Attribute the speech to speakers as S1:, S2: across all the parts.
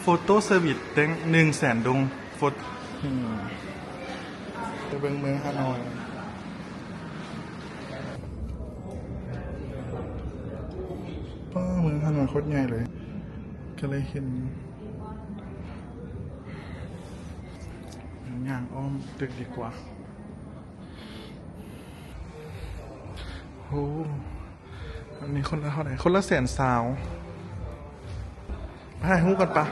S1: โฟโต้เซอร์วิสเต็งหนึ่งแสนดงโฟตอืมไปเบิ่งเมืองฮานอยป้าเมืองฮานอยโคตรใหญ่เลย ก็เลยเห็นย่างอ้อมตึกดีกว่าโอ้อันนี้คนละเท่าไหร่ คนละแสนสาวไปถ่ายรูปกันปะ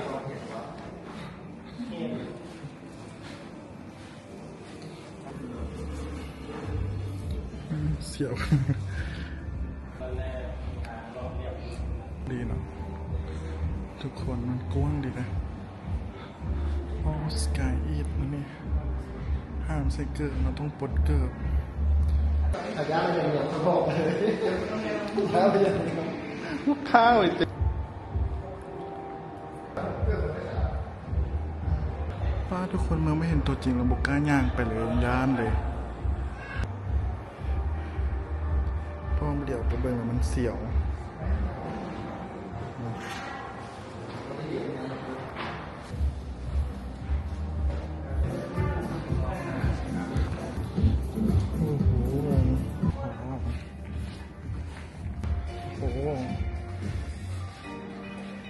S1: อืมเสียวดีเนาะทุกคนมันกว้างดีนะโอ้สกายอีทนะนี่ห้ามใส่เกิร์เราต้องปลดเกิร์
S2: ขายาอย่างเดียวเขาบอกเลยข้าวอย่างเดียว
S1: ลูกค้าไอ้เต็ป้าทุกคนเมื่อไม่เห็นตัวจริงเราบุกกล้าย่างไปเลยย่านเลย พราะว่าเดี๋ยวไปเบิ่งมันเสียว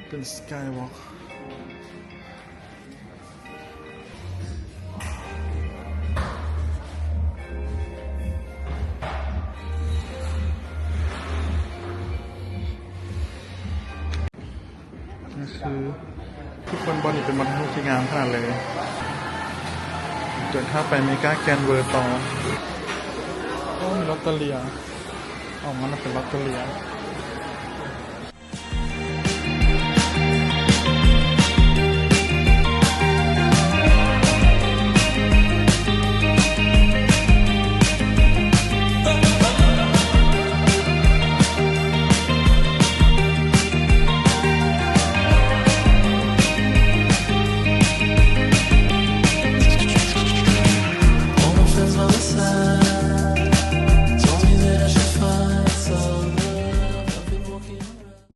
S1: เป็นสกายวอล์ก คือ ทุกคนบอลนี่เป็นบอลที่งามขนาดเลยเดินถ้าไปเมกาแกนเวอร์ต่อก็มีลอตเตอรี่ออกมาเป็นลอตเตอรี่